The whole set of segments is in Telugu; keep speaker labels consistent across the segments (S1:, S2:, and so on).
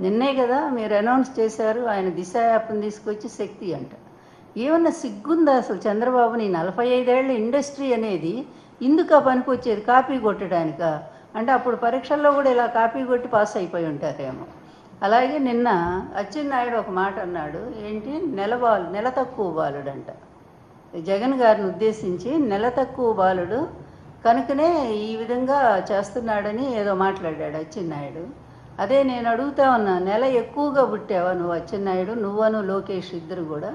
S1: నిన్నే కదా మీరు అనౌన్స్ చేశారు ఆయన దిశ యాప్ని తీసుకొచ్చి శక్తి అంట. ఏమన్నా సిగ్గుందా అసలు చంద్రబాబు? నీ నలభై ఐదేళ్ళ ఇండస్ట్రీ అనేది ఇందుక పనికొచ్చేది కాపీ కొట్టడానికా? అంటే అప్పుడు పరీక్షల్లో కూడా ఇలా కాపీ కొట్టి పాస్ అయిపోయి ఉంటారేమో. అలాగే నిన్న అచ్చెన్నాయుడు ఒక మాట అన్నాడు ఏంటి? నెల బాలు నెల తక్కువ బాలుడంట. జగన్ గారిని ఉద్దేశించి నెల తక్కువ బాలుడు కనుకనే ఈ విధంగా చేస్తున్నాడని ఏదో మాట్లాడాడు అచ్చెన్నాయుడు. అదే నేను అడుగుతా ఉన్నా నెల ఎక్కువగా పుట్టావా నువ్వు అచ్చెన్నాయుడు నువ్వను లోకేష్ ఇద్దరు కూడా.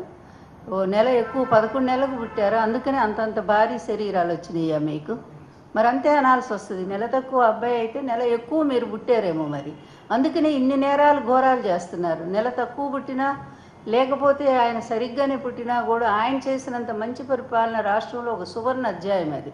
S1: ఓ నెల ఎక్కువ పదకొండు నెలలకు పుట్టారు? అందుకనే అంతంత భారీ శరీరాలు వచ్చినాయా మీకు? మరి అంతే అనాల్సి వస్తుంది. నెల తక్కువ అబ్బాయి అయితే నెల ఎక్కువ మీరు పుట్టారేమో మరి. అందుకనే ఇన్ని నేరాలు ఘోరాలు చేస్తున్నారు. నెల తక్కువ పుట్టినా లేకపోతే ఆయన సరిగ్గానే పుట్టినా కూడా ఆయన చేసినంత మంచి పరిపాలన రాష్ట్రంలో ఒక సువర్ణ అధ్యాయం అది.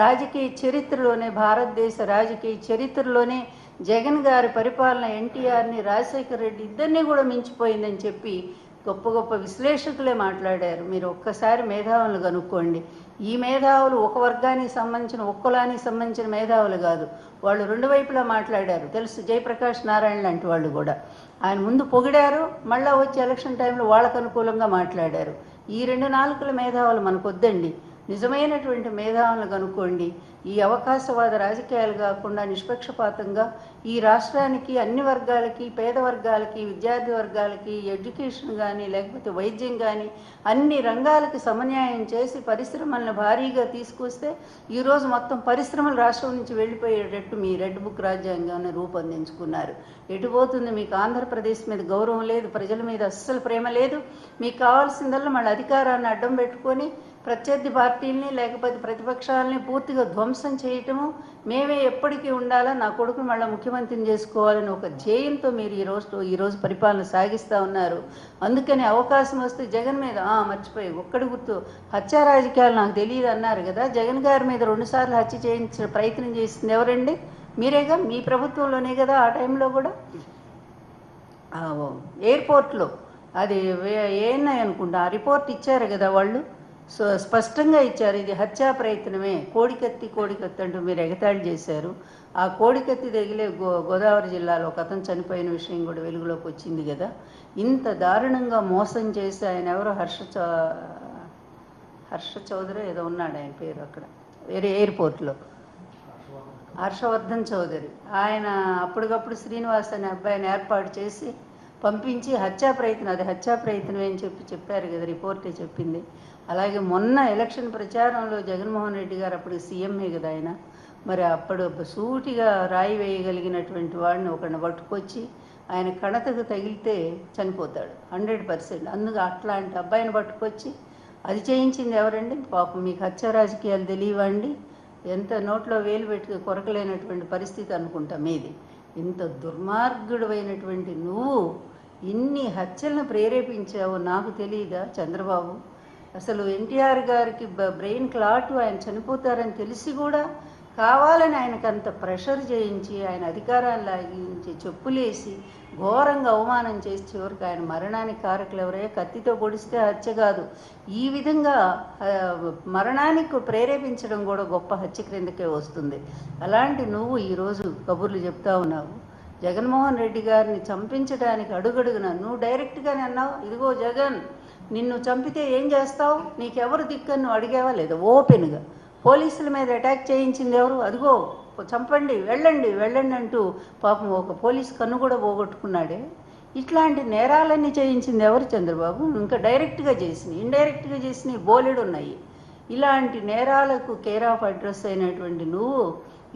S1: రాజకీయ చరిత్రలోనే భారతదేశ రాజకీయ చరిత్రలోనే జగన్ గారి పరిపాలన ఎన్టీఆర్ని రాజశేఖర రెడ్డి ఇద్దరిని కూడా మించిపోయిందని చెప్పి గొప్ప గొప్ప విశ్లేషకులే మాట్లాడారు. మీరు ఒక్కసారి మేధావులు కనుక్కోండి. ఈ మేధావులు ఒక వర్గానికి సంబంధించిన ఒక్కలానికి సంబంధించిన మేధావులు కాదు. వాళ్ళు రెండు వైపులా మాట్లాడారు. తెలుసు జయప్రకాష్ నారాయణ లాంటి వాళ్ళు కూడా. ఆయన ముందు పొగిడారు మళ్ళా వచ్చే ఎలక్షన్ టైంలో వాళ్ళకు అనుకూలంగా మాట్లాడారు. ఈ రెండు నాలుగుల మేధావులు మనకొద్దండి. నిజమైనటువంటి మేధావులను కనుక్కోండి. ఈ అవకాశవాద రాజకీయాలు కాకుండా నిష్పక్షపాతంగా ఈ రాష్ట్రానికి అన్ని వర్గాలకి పేద వర్గాలకి విద్యార్థి వర్గాలకి ఎడ్యుకేషన్ కానీ లేకపోతే వైద్యం కానీ అన్ని రంగాలకి సమన్యాయం చేసి పరిశ్రమలను భారీగా తీసుకొస్తే ఈరోజు మొత్తం పరిశ్రమలు రాష్ట్రం నుంచి వెళ్ళిపోయేటట్టు మీ రెడ్ బుక్ రాజ్యాంగాన్ని రూపొందించుకున్నారు. ఎటు పోతుంది? మీకు ఆంధ్రప్రదేశ్ మీద గౌరవం లేదు ప్రజల మీద అస్సలు ప్రేమ లేదు. మీకు కావాల్సిందల్లా మళ్ళీ అధికారాన్ని అడ్డం పెట్టుకొని ప్రత్యర్థి పార్టీల్ని లేకపోతే ప్రతిపక్షాలని పూర్తిగా ధ్వంసం చేయటము మేమే ఎప్పటికీ ఉండాలా నా కొడుకును మళ్ళీ ముఖ్యమంత్రిని చేసుకోవాలని ఒక ధ్యేయంతో మీరు ఈ రోజు ఈరోజు పరిపాలన సాగిస్తూ ఉన్నారు. అందుకని అవకాశం వస్తే జగన్ మీద మర్చిపోయి. ఒక్కడి గుర్తు హత్య రాజకీయాలు నాకు తెలియదు అన్నారు కదా జగన్ గారి మీద రెండుసార్లు హత్య చేయించిన ప్రయత్నం చేసింది ఎవరండి? మీరేగా? మీ ప్రభుత్వంలోనే కదా ఆ టైంలో కూడా? ఎయిర్పోర్ట్లో. అది వే- ఏఎన్ఐ అనుకుంటా ఆ రిపోర్ట్ ఇచ్చారు కదా వాళ్ళు? సో స్పష్టంగా ఇచ్చారు ఇది హత్యా ప్రయత్నమే. కోడికత్తి కోడికత్తి అంటూ మీరు ఎగతాళి చేశారు. ఆ కోడికత్తి తగిలే గో గోదావరి జిల్లాలో ఒక అతను చనిపోయిన విషయం కూడా వెలుగులోకి వచ్చింది కదా. ఇంత దారుణంగా మోసం చేసి ఆయన ఎవరో హర్ష చౌ- హర్ష చౌదరి ఏదో ఉన్నాడు ఆయన పేరు అక్కడ. వేరే ఎయిర్పోర్ట్లో. హర్షవర్ధన్ చౌదరి. ఆయన అప్పటికప్పుడు శ్రీనివాస్ అనే అబ్బాయిని ఏర్పాటు చేసి పంపించి హత్యా ప్రయత్నం అది హత్యా ప్రయత్నమే అని చెప్పి చెప్పారు కదా రిపోర్టే చెప్పింది. అలాగే మొన్న ఎలక్షన్ ప్రచారంలో జగన్మోహన్ రెడ్డి గారు అప్పుడు సీఎంఏ కదా ఆయన. మరి అప్పుడు సూటిగా రాయి వేయగలిగినటువంటి వాడిని ఒకరిని పట్టుకొచ్చి ఆయన కణతకు తగిలితే చనిపోతాడు హండ్రెడ్ పర్సెంట్. అందుకు అట్లాంటి అబ్బాయిని పట్టుకొచ్చి అది చేయించింది ఎవరండి? పాపం మీకు హత్య రాజకీయాలు తెలియవండి. ఎంత నోట్లో వేలు పెట్టి కొరకలేనటువంటి పరిస్థితి అనుకుంటాం మీది. ఇంత దుర్మార్గుడమైనటువంటి నువ్వు ఇన్ని హత్యలను ప్రేరేపించావో నాకు తెలియదా చంద్రబాబు? అసలు ఎన్టీఆర్ గారికి బ- బ్రెయిన్ క్లాట్ ఆయన చనిపోతారని తెలిసి కూడా కావాలని ఆయనకు అంత ప్రెషర్ చేయించి ఆయన అధికారాన్ని లాగించి చెప్పులేసి ఘోరంగా అవమానం చేసి చివరికి ఆయన మరణానికి కారకులు ఎవరే కత్తితో పొడిస్తే హత్య కాదు. ఈ విధంగా మరణానికి ప్రేరేపించడం కూడా గొప్ప హత్య క్రిందకే వస్తుంది. అలాంటి నువ్వు ఈరోజు కబుర్లు చెప్తా ఉన్నావు. జగన్మోహన్ రెడ్డి గారిని చంపించడానికి అడుగడుగున నువ్వు డైరెక్ట్గానే అన్నావు ఇదిగో జగన్ నిన్ను చంపితే ఏం చేస్తావు? నీకెవరు దిక్కని నువ్వు అడిగేవా లేదా? ఓపెన్గా. పోలీసుల మీద అటాక్ చేయించింది ఎవరు? అదిగో చంపండి వెళ్ళండి వెళ్ళండి అంటూ పాపం ఒక పోలీస్ కన్ను కూడా పోగొట్టుకున్నాడే. ఇట్లాంటి నేరాలన్నీ చేయించింది ఎవరు చంద్రబాబు? ఇంకా డైరెక్ట్గా చేసినాయి ఇండైరెక్ట్గా చేసినవి బోలెడు ఉన్నాయి. ఇలాంటి నేరాలకు కేర్ ఆఫ్ అడ్రస్ అయినటువంటి నువ్వు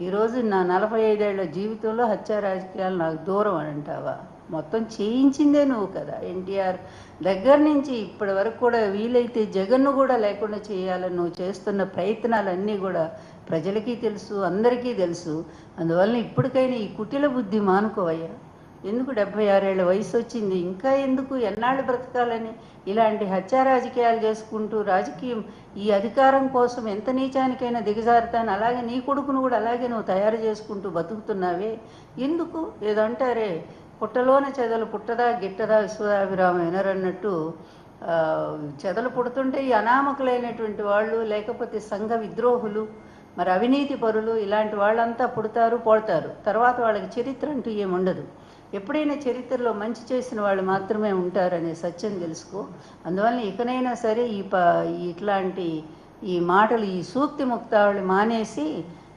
S1: ఈరోజు నా నలభై ఐదేళ్ళ జీవితంలో హత్య రాజకీయాలు నాకు దూరం అని అంటావా? మొత్తం చేయించిందే నువ్వు కదా ఎన్టీఆర్. దగ్గర నుంచి ఇప్పటి వరకు కూడా వీలైతే జగన్ను కూడా లేకుండా చేయాలని నువ్వు చేస్తున్న ప్రయత్నాలన్నీ కూడా ప్రజలకి తెలుసు అందరికీ తెలుసు. అందువలన ఇప్పటికైనా ఈ కుటిల బుద్ధి మానుకోవయ్యా. ఎందుకు డెబ్బై ఆరేళ్ళ వయసు వచ్చింది? ఇంకా ఎందుకు ఎన్నాళ్ళు బ్రతకాలని? ఇలాంటి హత్యా రాజకీయాలు చేసుకుంటూ రాజకీయం ఈ అధికారం కోసం ఎంత నీచానికైనా దిగజారుతాను అలాగే నీ కొడుకును కూడా అలాగే నువ్వు తయారు చేసుకుంటూ బతుకుతున్నావే. ఎందుకు? ఏదో అంటారే పుట్టలోన చెదలు పుట్టదా గిట్టదా విశ్వదాభిరామ వినరన్నట్టు చెదలు పుడుతుంటే ఈ అనామకులైనటువంటి వాళ్ళు లేకపోతే సంఘ విద్రోహులు మరి అవినీతి పరులు ఇలాంటి వాళ్ళంతా పుడతారు పోడతారు. తర్వాత వాళ్ళకి చరిత్ర అంటూ ఏముండదు ఎప్పుడైనా చరిత్రలో మంచి చేసిన వాళ్ళు మాత్రమే ఉంటారనే సత్యం తెలుసుకో. అందువల్ల ఇకనైనా సరే ఈ ప ఇట్లాంటి ఈ మాటలు ఈ సూక్తి ముక్తావళి మానేసి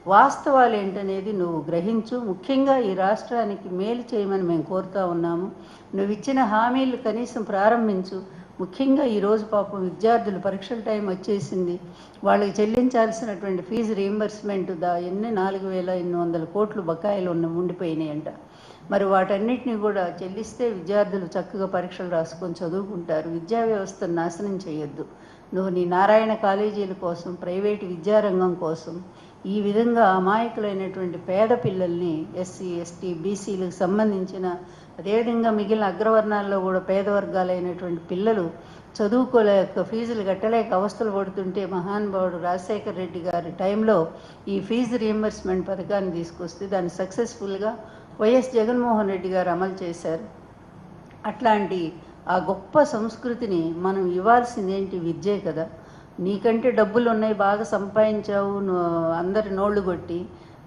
S1: వాస్తవాలు ఏంటనేది నువ్వు గ్రహించు. ముఖ్యంగా ఈ రాష్ట్రానికి మేలు చేయమని మేము కోరుతా ఉన్నాము. నువ్వు ఇచ్చిన హామీలు కనీసం ప్రారంభించు. ముఖ్యంగా ఈరోజు పాపం విద్యార్థులు పరీక్షల టైం వచ్చేసింది. వాళ్ళకి చెల్లించాల్సినటువంటి ఫీజు రీయింబర్స్మెంట్ దా ఎన్ని నాలుగు వేల ఎనిమిది వందల కోట్లు బకాయిలు ఉన్న ఉండిపోయినాయంట మరి వాటన్నిటిని కూడా చెల్లిస్తే విద్యార్థులు చక్కగా పరీక్షలు రాసుకొని చదువుకుంటారు. విద్యా వ్యవస్థను నాశనం చేయొద్దు. నువ్వు నీ నారాయణ కాలేజీల కోసం ప్రైవేటు విద్యారంగం కోసం ఈ విధంగా అమాయకులైనటువంటి పేద పిల్లల్ని ఎస్సీ ఎస్టీ బీసీలకు సంబంధించిన అదేవిధంగా మిగిలిన అగ్రవర్ణాల్లో కూడా పేద వర్గాలైనటువంటి పిల్లలు చదువుకోలేక ఫీజులు కట్టలేక అవస్థలు పడుతుంటే మహానుభావుడు రాజశేఖర రెడ్డి గారి టైంలో ఈ ఫీజు రియంబర్స్మెంట్ పథకాన్ని తీసుకొస్తే దాన్ని సక్సెస్ఫుల్గా వైఎస్ జగన్మోహన్ రెడ్డి గారు అమలు చేశారు. అట్లాంటి ఆ గొప్ప సంస్కృతిని మనం ఇవ్వాల్సిందేంటి? విద్యే కదా. నీకంటే డబ్బులు ఉన్నాయి బాగా సంపాదించావు అందరి నోళ్ళు కొట్టి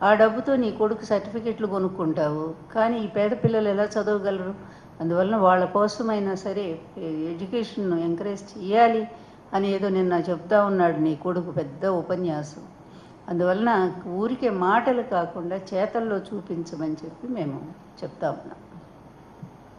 S1: ఆ డబ్బుతో నీ కొడుకు సర్టిఫికెట్లు కొనుక్కుంటావు. కానీ ఈ పేద పిల్లలు ఎలా చదవగలరు? అందువలన వాళ్ళ కోసమైనా సరే ఎడ్యుకేషన్ ఎంకరేజ్ చేయాలి అని ఏదో నిన్న చెప్తా ఉన్నాడు నీ కొడుకు పెద్ద ఉపన్యాసం. అందువలన ఊరికే మాటలు కాకుండా చేతల్లో చూపించమని చెప్పి మేము చెప్తా ఉన్నాం.